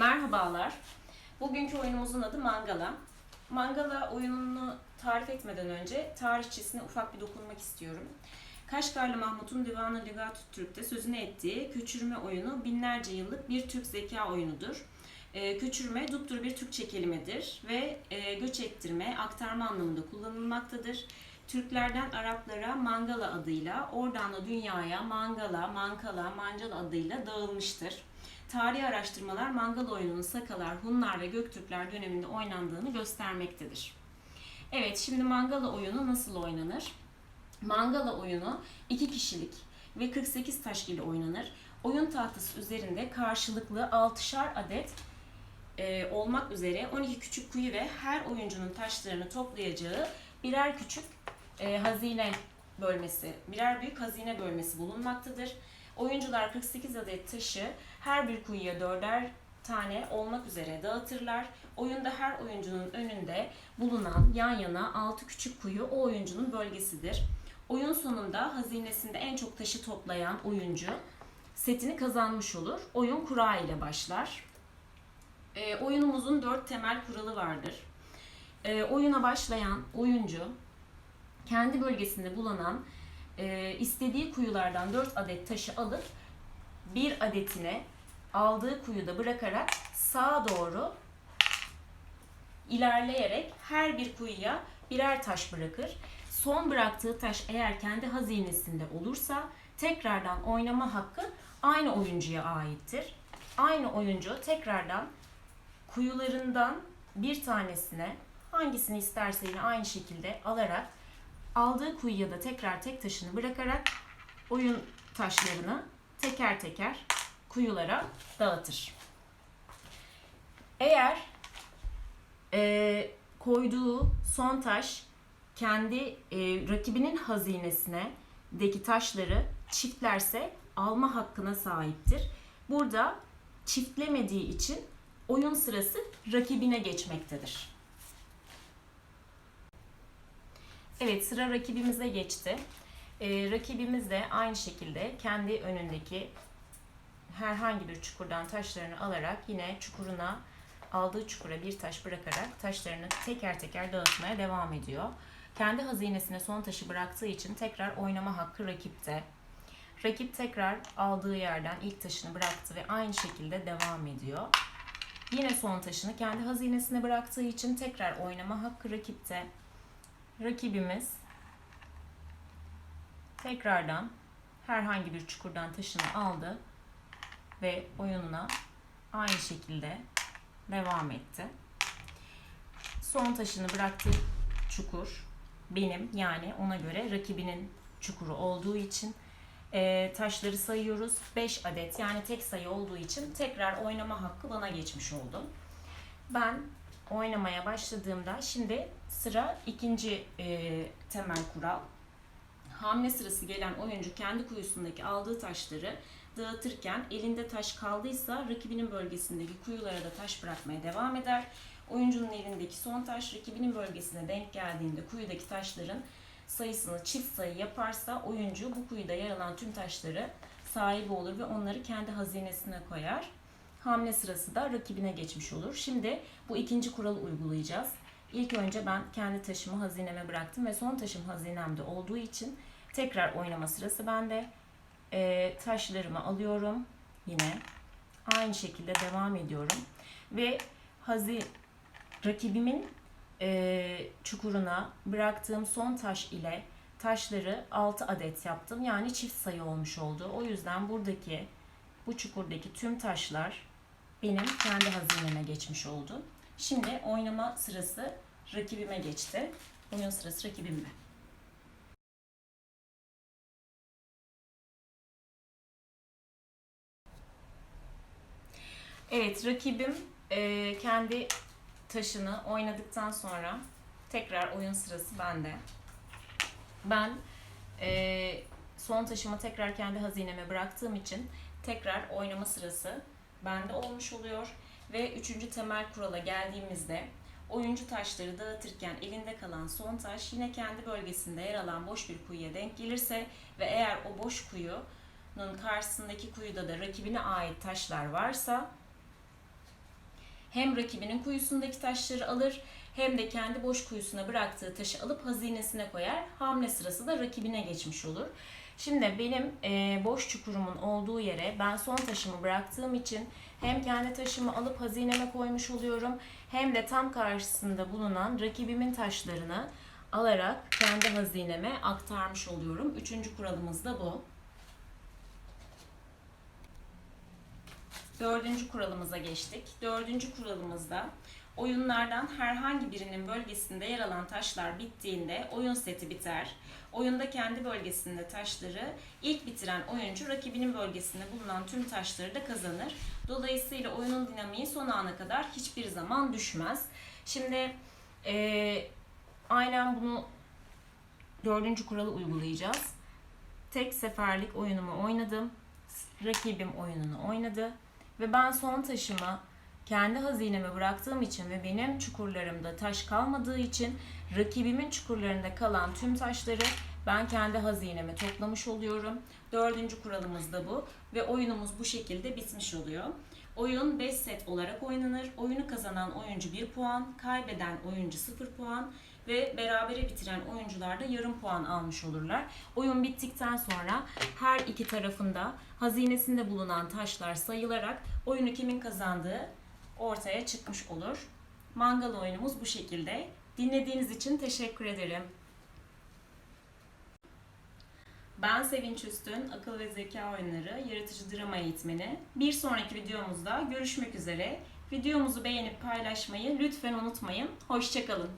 Merhabalar. Bugünkü oyunumuzun adı Mangala. Mangala oyununu tarif etmeden önce tarihçesine ufak bir dokunmak istiyorum. Kaşgarlı Mahmut'un Divanı Lügat Türk'te sözünü ettiği köçürme oyunu binlerce yıllık bir Türk zeka oyunudur. E, köçürme duptur bir Türkçe kelimedir ve e, göç ettirme, aktarma anlamında kullanılmaktadır. Türklerden Araplara Mangala adıyla, oradan da dünyaya Mangala, Mankala, Mancal adıyla dağılmıştır. Tarihi araştırmalar Mangala oyununun Sakalar, Hunlar ve Göktürkler döneminde oynandığını göstermektedir. Evet, şimdi Mangala oyunu nasıl oynanır? Mangala oyunu iki kişilik ve 48 taş ile oynanır. Oyun tahtası üzerinde karşılıklı 6'şar adet e, olmak üzere 12 küçük kuyu ve her oyuncunun taşlarını toplayacağı birer küçük e, hazine bölmesi, birer büyük hazine bölmesi bulunmaktadır. Oyuncular 48 adet taşı her bir kuyuya dörder tane olmak üzere dağıtırlar. Oyunda her oyuncunun önünde bulunan yan yana 6 küçük kuyu o oyuncunun bölgesidir. Oyun sonunda hazinesinde en çok taşı toplayan oyuncu setini kazanmış olur. Oyun kura ile başlar. E, oyunumuzun dört temel kuralı vardır. E, oyuna başlayan oyuncu kendi bölgesinde bulunan e, istediği kuyulardan 4 adet taşı alıp bir adetine aldığı kuyuda bırakarak sağa doğru ilerleyerek her bir kuyuya birer taş bırakır. Son bıraktığı taş eğer kendi hazinesinde olursa tekrardan oynama hakkı aynı oyuncuya aittir. Aynı oyuncu tekrardan kuyularından bir tanesine hangisini isterse yine aynı şekilde alarak aldığı kuyuya da tekrar tek taşını bırakarak oyun taşlarını teker teker kuyulara dağıtır. Eğer e, koyduğu son taş kendi e, rakibinin hazinesine deki taşları çiftlerse alma hakkına sahiptir. Burada çiftlemediği için oyun sırası rakibine geçmektedir. Evet sıra rakibimize geçti. Ee, rakibimiz de aynı şekilde kendi önündeki herhangi bir çukurdan taşlarını alarak yine çukuruna aldığı çukura bir taş bırakarak taşlarını teker teker dağıtmaya devam ediyor. Kendi hazinesine son taşı bıraktığı için tekrar oynama hakkı rakipte. Rakip tekrar aldığı yerden ilk taşını bıraktı ve aynı şekilde devam ediyor. Yine son taşını kendi hazinesine bıraktığı için tekrar oynama hakkı rakipte. Rakibimiz tekrardan herhangi bir çukurdan taşını aldı ve oyununa aynı şekilde devam etti. Son taşını bıraktığı çukur benim yani ona göre rakibinin çukuru olduğu için e, taşları sayıyoruz. 5 adet yani tek sayı olduğu için tekrar oynama hakkı bana geçmiş oldu. Ben oynamaya başladığımda şimdi sıra ikinci e, temel kural. Hamle sırası gelen oyuncu kendi kuyusundaki aldığı taşları dağıtırken elinde taş kaldıysa rakibinin bölgesindeki kuyulara da taş bırakmaya devam eder. Oyuncunun elindeki son taş rakibinin bölgesine denk geldiğinde kuyudaki taşların sayısını çift sayı yaparsa oyuncu bu kuyuda yer alan tüm taşları sahibi olur ve onları kendi hazinesine koyar. Hamle sırası da rakibine geçmiş olur. Şimdi bu ikinci kuralı uygulayacağız. İlk önce ben kendi taşımı hazineme bıraktım ve son taşım hazinemde olduğu için tekrar oynama sırası bende. Ee, taşlarımı alıyorum yine. Aynı şekilde devam ediyorum. Ve hazi rakibimin e, çukuruna bıraktığım son taş ile taşları 6 adet yaptım. Yani çift sayı olmuş oldu. O yüzden buradaki bu çukurdaki tüm taşlar benim kendi hazineme geçmiş oldu. Şimdi oynama sırası rakibime geçti. Oyun sırası rakibimde. Evet, rakibim e, kendi taşını oynadıktan sonra tekrar oyun sırası bende. Ben e, son taşımı tekrar kendi hazineme bıraktığım için tekrar oynama sırası bende olmuş oluyor. Ve üçüncü temel kurala geldiğimizde oyuncu taşları dağıtırken elinde kalan son taş yine kendi bölgesinde yer alan boş bir kuyuya denk gelirse ve eğer o boş kuyunun karşısındaki kuyuda da rakibine ait taşlar varsa hem rakibinin kuyusundaki taşları alır hem de kendi boş kuyusuna bıraktığı taşı alıp hazinesine koyar. Hamle sırası da rakibine geçmiş olur. Şimdi benim e, boş çukurumun olduğu yere ben son taşımı bıraktığım için hem kendi taşımı alıp hazineme koymuş oluyorum hem de tam karşısında bulunan rakibimin taşlarını alarak kendi hazineme aktarmış oluyorum. Üçüncü kuralımız da bu. Dördüncü kuralımıza geçtik. Dördüncü kuralımızda oyunlardan herhangi birinin bölgesinde yer alan taşlar bittiğinde oyun seti biter. Oyunda kendi bölgesinde taşları ilk bitiren oyuncu rakibinin bölgesinde bulunan tüm taşları da kazanır. Dolayısıyla oyunun dinamiği son ana kadar hiçbir zaman düşmez. Şimdi eee aynen bunu dördüncü kuralı uygulayacağız. Tek seferlik oyunumu oynadım. Rakibim oyununu oynadı. Ve ben son taşımı kendi hazineme bıraktığım için ve benim çukurlarımda taş kalmadığı için rakibimin çukurlarında kalan tüm taşları ben kendi hazineme toplamış oluyorum. Dördüncü kuralımız da bu ve oyunumuz bu şekilde bitmiş oluyor. Oyun 5 set olarak oynanır. Oyunu kazanan oyuncu 1 puan, kaybeden oyuncu 0 puan ve berabere bitiren oyuncular da yarım puan almış olurlar. Oyun bittikten sonra her iki tarafında hazinesinde bulunan taşlar sayılarak oyunu kimin kazandığı ortaya çıkmış olur. Mangal oyunumuz bu şekilde. Dinlediğiniz için teşekkür ederim. Ben Sevinç Üstün, akıl ve zeka oyunları, yaratıcı drama eğitmeni. Bir sonraki videomuzda görüşmek üzere. Videomuzu beğenip paylaşmayı lütfen unutmayın. Hoşçakalın.